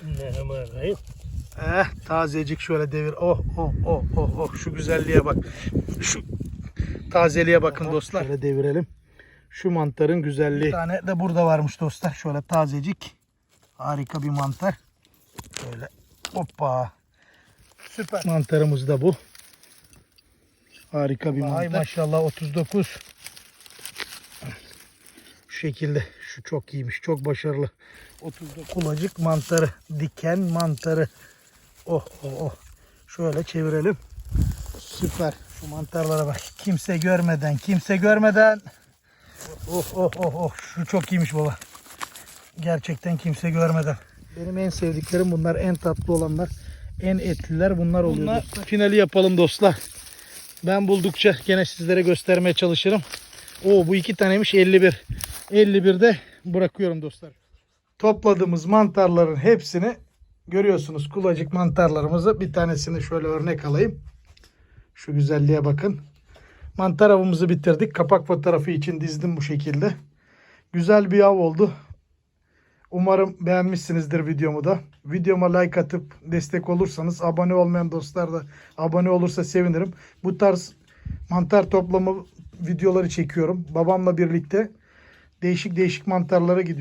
Bismillahirrahmanirrahim. Eh tazecik şöyle devir. Oh oh oh oh oh şu güzelliğe bak. Şu tazeliğe bakın dostlar. Şöyle devirelim. Şu mantarın güzelliği. Bir tane de burada varmış dostlar. Şöyle tazecik. Harika bir mantar. Şöyle hoppa. Süper. Mantarımız da bu. Harika bir mantar. Ay maşallah 39. Şekilde. Şu çok iyiymiş. Çok başarılı. 39. Kulacık mantarı. Diken mantarı. Oh oh oh. Şöyle çevirelim. Süper. Şu mantarlara bak. Kimse görmeden, kimse görmeden. Oh oh oh oh. Şu çok iyiymiş baba. Gerçekten kimse görmeden. Benim en sevdiklerim bunlar. En tatlı olanlar. En etliler bunlar oluyor. Bunlar- dostlar. Finali yapalım dostlar. Ben buldukça gene sizlere göstermeye çalışırım. Oo bu iki taneymiş 51. 51'de bırakıyorum dostlar. Topladığımız mantarların hepsini görüyorsunuz. Kulacık mantarlarımızı bir tanesini şöyle örnek alayım. Şu güzelliğe bakın. Mantar avımızı bitirdik. Kapak fotoğrafı için dizdim bu şekilde. Güzel bir av oldu. Umarım beğenmişsinizdir videomu da. Videoma like atıp destek olursanız abone olmayan dostlar da abone olursa sevinirim. Bu tarz mantar toplama videoları çekiyorum. Babamla birlikte değişik değişik mantarlara gidiyor.